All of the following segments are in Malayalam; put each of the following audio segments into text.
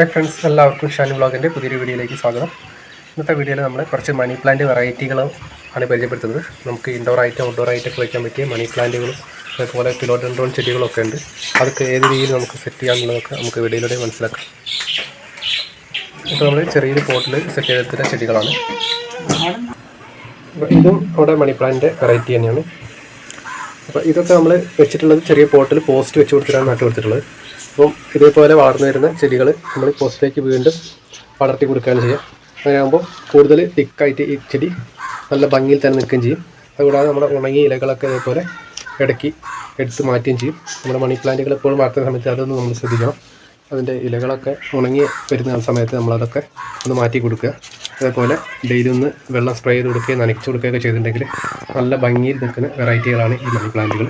ഹായ് ഫ്രണ്ട്സ് എല്ലാവർക്കും ഷാനി വ്ളോഗിന്റെ പുതിയൊരു വീഡിയോയിലേക്ക് സ്വാഗതം. ഇന്നത്തെ വീഡിയോയിൽ നമ്മൾ കുറച്ച് മണി പ്ലാന്റ് വെറൈറ്റികളും ആണ് പരിചയപ്പെടുത്തുന്നത്. നമുക്ക് ഇൻഡോർ ആയിട്ടും ഔട്ട്ഡോർ ആയിട്ടൊക്കെ വയ്ക്കാൻ പറ്റിയ മണി പ്ലാന്റുകളും അതുപോലെ ഫിലോഡൻഡ്രോൺ ചെടികളൊക്കെ ഉണ്ട്. അതൊക്കെ ഏത് രീതിയിൽ നമുക്ക് സെറ്റ് ചെയ്യാമെന്നുള്ളതൊക്കെ നമുക്ക് വീഡിയോയിലൂടെ മനസ്സിലാക്കാം. ഇപ്പോൾ നമ്മൾ ചെറിയൊരു പോട്ടിൽ സെറ്റ് ചെയ്തെടുത്ത ചെടികളാണ്. ഇതും അവിടെ മണി പ്ലാന്റിന്റെ വെറൈറ്റി തന്നെയാണ്. അപ്പോൾ ഇതൊക്കെ നമ്മൾ വെച്ചിട്ടുള്ളത് ചെറിയ പോട്ടിൽ പോസ്റ്റ് വെച്ച് കൊടുത്തിട്ടാണ് നട്ടു കൊടുത്തിട്ടുള്ളത്. അപ്പം ഇതേപോലെ വളർന്നു വരുന്ന ചെടികൾ നമ്മൾ പോസ്റ്റിലേക്ക് വീണ്ടും വളർത്തി കൊടുക്കുകയാണ് ചെയ്യുക. അങ്ങനെയാകുമ്പോൾ കൂടുതൽ തിക്കായിട്ട് ഈ ചെടി നല്ല ഭംഗിയിൽ തന്നെ നിൽക്കുകയും ചെയ്യും. അതുകൂടാതെ നമ്മുടെ ഉണങ്ങിയ ഇലകളൊക്കെ ഇതേപോലെ ഇടയ്ക്ക് എടുത്ത് മാറ്റുകയും ചെയ്യും. നമ്മുടെ മണി പ്ലാന്റുകൾ എപ്പോഴും വളർത്തുന്ന സമയത്ത് അതൊന്ന് നമ്മൾ ശ്രദ്ധിക്കണം. അതിന്റെ ഇലകളൊക്കെ ഉണങ്ങി വരുന്ന സമയത്ത് നമ്മളതൊക്കെ ഒന്ന് മാറ്റി കൊടുക്കുക. അതേപോലെ ഡെയിലി ഒന്ന് വെള്ളം സ്പ്രേ ചെയ്ത് കൊടുക്കുകയും നനച്ചു കൊടുക്കുകയൊക്കെ ചെയ്തിട്ടുണ്ടെങ്കിൽ നല്ല ഭംഗിയിൽ നിൽക്കുന്ന വെറൈറ്റികളാണ് ഈ മണി പ്ലാന്റുകൾ.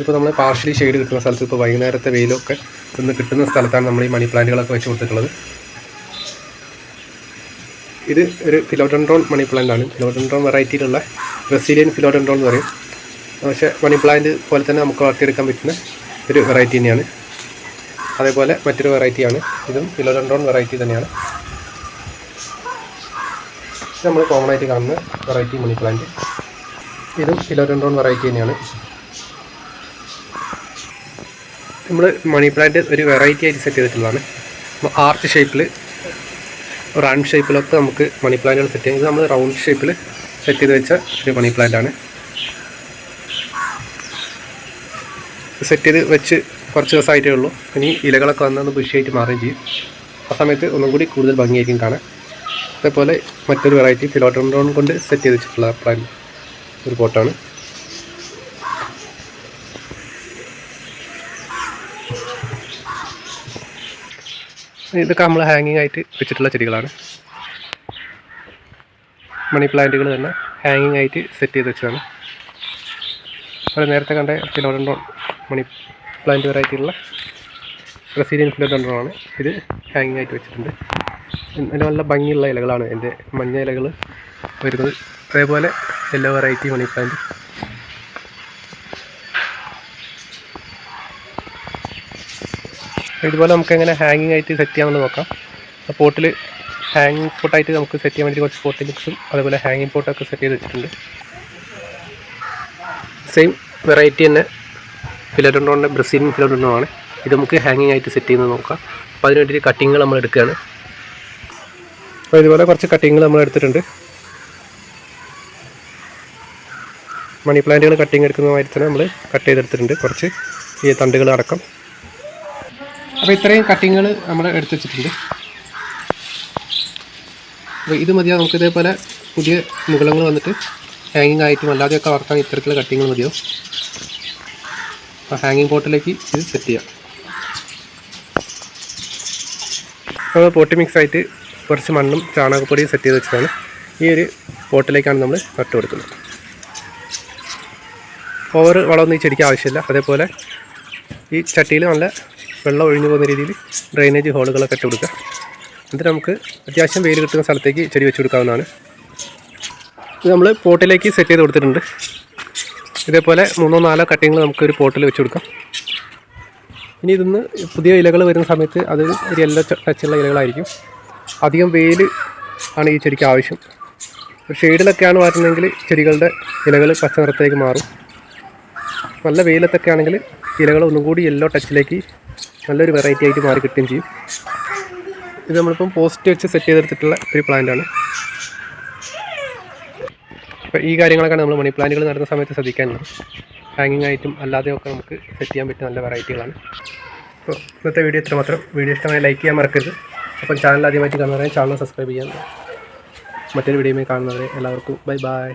ഇപ്പോൾ നമ്മൾ പാർഷ്യലി ഷെയ്ഡ് കിട്ടുന്ന സ്ഥലത്ത് ഇപ്പോൾ വൈകുന്നേരത്തെ വെയിലൊക്കെ ഒന്ന് കിട്ടുന്ന സ്ഥലത്താണ് നമ്മൾ ഈ മണി പ്ലാന്റുകളൊക്കെ വെച്ച് കൊടുത്തിട്ടുള്ളത്. ഇത് ഒരു ഫിലോഡൻഡ്രോൺ മണി പ്ലാന്റ് ആണ് ഫിലോഡൻഡ്രോൺ വെറൈറ്റിയിലുള്ള ബ്രസീലിയൻ ഫിലോഡൻഡ്രോൺ എന്ന് പറയും. പക്ഷേ മണി പ്ലാന്റ് പോലെ തന്നെ നമുക്ക് വളർത്തിയെടുക്കാൻ പറ്റുന്ന ഒരു വെറൈറ്റി തന്നെയാണ്. അതേപോലെ മറ്റൊരു വെറൈറ്റിയാണ് ഇതും ഫിലോഡൻഡ്രോൺ വെറൈറ്റി തന്നെയാണ്. നമ്മൾ കോമൺ ആയിട്ട് കാണുന്ന വെറൈറ്റി മണി പ്ലാന്റ് ഇതും ഫിലോഡൻഡ്രോൺ വെറൈറ്റി തന്നെയാണ്. നമ്മൾ മണി പ്ലാന്റ് ഒരു വെറൈറ്റി ആയിട്ട് സെറ്റ് ചെയ്തിട്ടുള്ളതാണ്. ആർച്ച് ഷേപ്പിൽ റൗണ്ട് ഷേപ്പിലൊക്കെ നമുക്ക് മണി പ്ലാന്റുകൾ സെറ്റ് ചെയ്യാം. ഇത് നമ്മൾ റൗണ്ട് ഷേപ്പിൽ സെറ്റ് ചെയ്ത് വെച്ച ഒരു മണി പ്ലാന്റ് ആണ്. സെറ്റ് ചെയ്ത് വെച്ച് കുറച്ച് ദിവസമായിട്ടേ ഉള്ളൂ. ഇനി ഇലകളൊക്കെ വന്നൊന്ന് ബുഷിയായിട്ട് മാറുകയും ചെയ്യും. ആ സമയത്ത് ഒന്നും കൂടി കൂടുതൽ ഭംഗിയായിരിക്കും കാണാൻ. അതേപോലെ മറ്റൊരു വെറൈറ്റി ഫിലോട്ടോൺ കൊണ്ട് സെറ്റ് ചെയ്ത് വെച്ചിട്ടുള്ള പ്ലാന്റ് ഒരു പോട്ടാണ് ഇതൊക്കെ നമ്മൾ ഹാങ്ങിങ് ആയിട്ട് വെച്ചിട്ടുള്ള ചെടികളാണ്. മണി പ്ലാന്റുകൾ തന്നെ ഹാങ്ങിങ് ആയിട്ട് സെറ്റ് ചെയ്ത് വെച്ചതാണ്. അവിടെ നേരത്തെ കണ്ട ഫിലോഡൻഡ്രോൺ മണി പ്ലാന്റ് വെറൈറ്റിയുള്ള ബ്രസീലിയൻ ഫിലോഡൻഡ്രോണാണ് ഇത് ഹാങ്ങിങ് ആയിട്ട് വെച്ചിട്ടുണ്ട്. ഇതിന് നല്ല ഭംഗിയുള്ള ഇലകളാണ് എന്റെ മഞ്ഞ ഇലകൾ വരുന്നത്. അതേപോലെ യെല്ലോ വെറൈറ്റി മണി പ്ലാന്റ് ഇതുപോലെ നമുക്ക് എങ്ങനെ ഹാങ്ങിങ് ആയിട്ട് സെറ്റ് ചെയ്യാമെന്ന് നോക്കാം. പോട്ടിൽ ഹാങ്ങിങ് പോട്ടായിട്ട് നമുക്ക് സെറ്റ് ചെയ്യാൻ വേണ്ടി കുറച്ച് പോട്ടി മിക്സും അതുപോലെ ഹാങ്ങിങ് പോട്ടൊക്കെ സെറ്റ് ചെയ്ത് വെച്ചിട്ടുണ്ട്. സെയിം വെറൈറ്റി തന്നെ ഫിലോഡോണിന്റെ ബ്രസീലിയൻ ആണ്. ഇത് നമുക്ക് ഹാങ്ങിങ് ആയിട്ട് സെറ്റ് ചെയ്യുന്നത് നോക്കാം. അപ്പോൾ അതിന് വേണ്ടിയിട്ട് കട്ടിങ്ങൾ നമ്മൾ എടുക്കുകയാണ്. അപ്പോൾ ഇതുപോലെ കുറച്ച് കട്ടിങ്ങ് നമ്മൾ എടുത്തിട്ടുണ്ട്. മണി പ്ലാന്റുകൾ കട്ടിങ് എടുക്കുന്ന മാതിരി തന്നെ നമ്മൾ കട്ട് ചെയ്തെടുത്തിട്ടുണ്ട്. കുറച്ച് ഈ തണ്ടുകൾ അടക്കം അപ്പോൾ ഇത്രയും കട്ടിങ്ങുകൾ നമ്മൾ എടുത്തു വെച്ചിട്ടുണ്ട്. അപ്പോൾ ഇത് മതിയാവും നമുക്ക് ഇതേപോലെ പുതിയ മുകളങ്ങൾ വന്നിട്ട് ഹാങ്ങിങ് ആയിട്ടും അല്ലാതെയൊക്കെ വളർത്താൻ ഇത്തരത്തിലുള്ള കട്ടിങ്ങൾ മതിയാവും അപ്പോൾ ഹാങ്ങിങ് പോട്ടിലേക്ക് ഇത് സെറ്റ് ചെയ്യാം. അപ്പോൾ പോട്ടി മിക്സ് ആയിട്ട് കുറച്ച് മണ്ണും ചാണകപ്പൊടിയും സെറ്റ് ചെയ്ത് വെച്ചതാണ്. ഈ ഒരു പോട്ടിലേക്കാണ് നമ്മൾ നട്ട് കൊടുക്കുന്നത്. ഓവർ വളമൊന്നും ഈ ചെടിക്ക് ആവശ്യമില്ല. അതേപോലെ ഈ ചട്ടിയിൽ നല്ല വെള്ളം ഒഴിഞ്ഞു പോകുന്ന രീതിയിൽ ഡ്രെയിനേജ് ഹോളുകളൊക്കെ ഇട്ട് കൊടുക്കുക. എന്നിട്ട് നമുക്ക് അത്യാവശ്യം വെയിൽ കിട്ടുന്ന സ്ഥലത്തേക്ക് ചെടി വെച്ച് കൊടുക്കാവുന്നതാണ്. ഇത് നമ്മൾ പോട്ടിലേക്ക് സെറ്റ് ചെയ്ത് കൊടുത്തിട്ടുണ്ട്. ഇതേപോലെ മൂന്നോ നാലോ കട്ടിങ്ങൾ നമുക്ക് ഒരു പോട്ടിൽ വെച്ച് കൊടുക്കാം. ഇനി ഇതൊന്ന് പുതിയ ഇലകൾ വരുന്ന സമയത്ത് അത് ഒരു യെല്ലോ ടച്ചുള്ള ഇലകളായിരിക്കും. അധികം വെയിൽ ആണ് ഈ ചെടിക്ക് ആവശ്യം. ഒരു ഷെയ്ഡിലൊക്കെയാണ് വരുന്നതെങ്കിൽ ചെടികളുടെ ഇലകൾ പച്ച നിറത്തേക്ക് മാറും. നല്ല വെയിലത്തൊക്കെ ആണെങ്കിൽ ഇലകൾ ഒന്നും കൂടി യെല്ലോ ടച്ചിലേക്ക് നല്ലൊരു വെറൈറ്റി ആയിട്ട് മാറി കിട്ടുകയും ചെയ്യും. ഇത് നമ്മളിപ്പം പോസ്റ്റ് വെച്ച് സെറ്റ് ചെയ്തെടുത്തിട്ടുള്ള ഒരു പ്ലാന്റാണ് അപ്പോൾ ഈ കാര്യങ്ങളൊക്കെയാണ് നമ്മൾ മണി പ്ലാന്റുകൾ നടന്ന സമയത്ത് ശ്രദ്ധിക്കാനുള്ളത് ഹാങ്ങിങ് ആയിട്ടും അല്ലാതെയൊക്കെ നമുക്ക് സെറ്റ് ചെയ്യാൻ പറ്റിയ നല്ല വെറൈറ്റികളാണ് അപ്പോൾ ഇന്നത്തെ വീഡിയോ ഇത്ര മാത്രം വീഡിയോ ഇഷ്ടമായി ലൈക്ക് ചെയ്യാൻ മറക്കരുത്. അപ്പം ചാനൽ ആദ്യമായിട്ട് കാണുന്നവരെ ചാനൽ സബ്സ്ക്രൈബ് ചെയ്യാൻ മറ്റൊരു വീഡിയോയുമായി കാണുന്നവരെ എല്ലാവർക്കും ബൈ ബൈ